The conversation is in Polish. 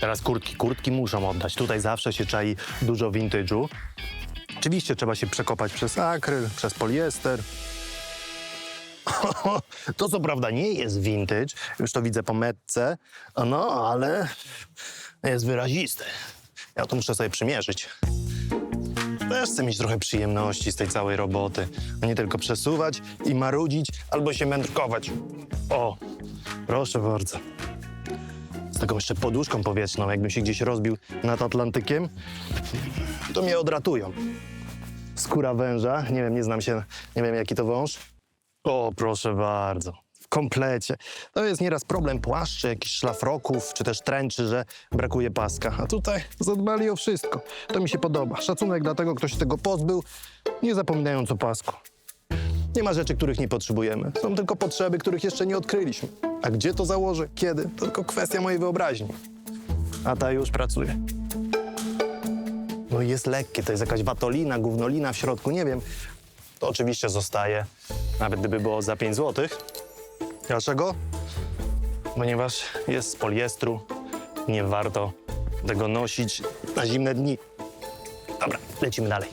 Teraz kurtki. Kurtki muszą oddać. Tutaj zawsze się czai dużo vintage'u. Oczywiście trzeba się przekopać przez akryl, przez poliester. To co prawda nie jest vintage, już to widzę po metce, no ale jest wyraziste. Ja to muszę sobie przymierzyć. Też chcę mieć trochę przyjemności z tej całej roboty, a nie tylko przesuwać i marudzić albo się mędrkować. O, proszę bardzo. Taką jeszcze poduszką powietrzną, jakbym się gdzieś rozbił nad Atlantykiem, to mnie odratują. Skóra węża, nie wiem, nie znam się, nie wiem jaki to wąż. O, proszę bardzo. W komplecie. To jest nieraz problem płaszczy, jakichś szlafroków, czy też tręczy, że brakuje paska. A tutaj zadbali o wszystko. To mi się podoba. Szacunek dla tego, kto się tego pozbył, nie zapominając o pasku. Nie ma rzeczy, których nie potrzebujemy. Są tylko potrzeby, których jeszcze nie odkryliśmy. A gdzie to założę, kiedy, to tylko kwestia mojej wyobraźni. A ta już pracuje. No jest lekkie, to jest jakaś watolina, gównolina w środku, nie wiem. To oczywiście zostaje, nawet gdyby było za 5 zł. Dlaczego? Ponieważ jest z poliestru, nie warto tego nosić na zimne dni. Dobra, lecimy dalej.